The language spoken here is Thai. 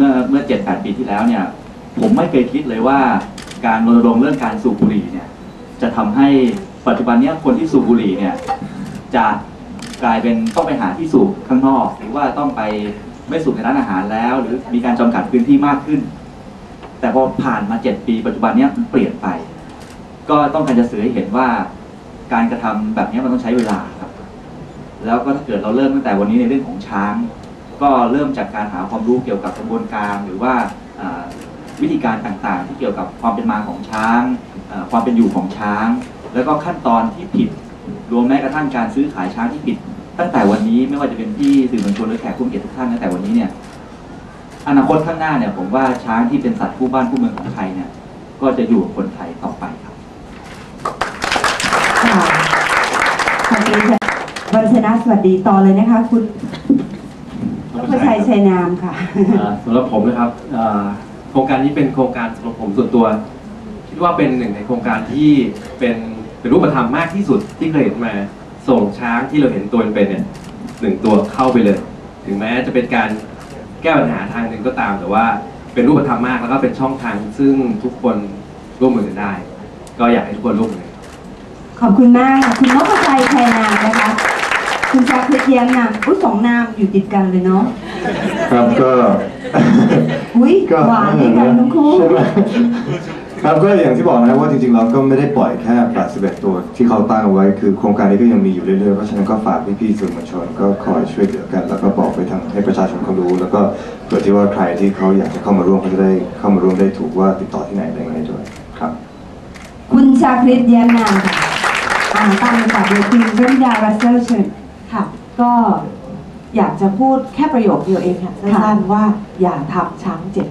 มื่อเมื่อเจ็ดแปดปีที่แล้วเนี่ยผมไม่เคยคิดเลยว่าการรณรงค์เรื่องการสูบบุหรี่เนี่ยจะทำให้ปัจจุบันนี้คนที่สูบบุหรี่เนี่ยจะกลายเป็นต้องไปหาที่สูบข้างนอก หรือว่าต้องไปไม่สูบในร้านอาหารแล้ว หรือมีการจำกัดพื้นที่มากขึ้น แต่พอผ่านมาเจ็ดปี ปัจจุบันนี้มันเปลี่ยนไป ก็ต้องการจะสื่อให้เห็นว่าการกระทำแบบนี้มันต้องใช้เวลาครับ แล้วก็ถ้าเกิดเราเริ่มตั้งแต่วันนี้ในเรื่องของช้าง ก็เริ่มจากการหาความรู้เกี่ยวกับกระบวนการ หรือว่าวิธีการต่างๆ ที่เกี่ยวกับความเป็นมาของช้าง ความเป็นอยู่ของช้าง แล้วก็ขั้นตอนที่ผิดรวมแม้กระทั่งการซื้อขายช้างที่ผิด ตั้งแต่วันนี้ไม่ว่าจะเป็นที่สื่อมวลชนหรือแขกผู้มีเกียรติทุกท่านตั้งแต่วันนี้เนี่ยอนาคตข้างหน้าเนี่ยผมว่าช้างที่เป็นสัตว์คู่บ้านคู่เมืองของไทยเนี่ยก็จะอยู่กับคนไทยต่อไปครับค่ะขอบคุณค่ะวันชนะสวัสดีต่อเลยนะคะ คุณ นพชัยชัยนามค่ะ อ่าสำหรับผมนะครับอ่าโครงการนี้เป็นโครงการสำหรับผมส่วนตัว คิดว่าเป็นหนึ่งในโครงการที่เป็นเป็นรูปธรรมมากที่สุดที่เคยเห็นมาส่งช้างที่เราเห็นตัวเป็นๆเนี่ยหนึ่งตัวเข้าไปเลย ถึงแม้จะเป็นการแก้ปัญหาทางหนึ่งก็ตาม แต่ว่าเป็นรูปธรรมมากแล้วก็เป็นช่องทางซึ่งทุกคนร่วมมือกันได้ ก็อยากให้ทุกคนร่วมมือ ขอบคุณมากค่ะคุณนพชัยชัยนามนะ คะคุณชาคริตเยียมนามอุ้ยสองนามอยู่ติดกันเลยเนาะครับก็ อุ้ยก็หวานด้วยกันทั้งคู่ใช่ไหมครับก็อย่างที่บอกนะครับว่าจริงๆเราก็ไม่ได้ปล่อยแค่81ตัวที่เขาตั้งเอาไว้คือโครงการนี้ก็ยังมีอยู่เรื่อยๆเพราะฉะนั้นก็ฝากพี่ๆสื่อมวลชนก็คอยช่วยเหลือกัน แล้วก็บอกไปทางให้ประชาชนเขารู้ แล้วก็เผื่อที่ว่าใครที่เขาอยากจะเข้ามาร่วมเขาจะได้เข้ามาร่วมได้ถูกว่าติดต่อที่ไหนได้ยังไงด้วยครับ คุณชาคริตเยียมนามค่ะอ่าตามลำดับเลยคุณวริดารัสเซลเชิญค่ะ ก็อยากจะพูดแค่ประโยคเดียวเองค่ะค่ะสั้นๆว่าอย่าทำช้างเจ็บ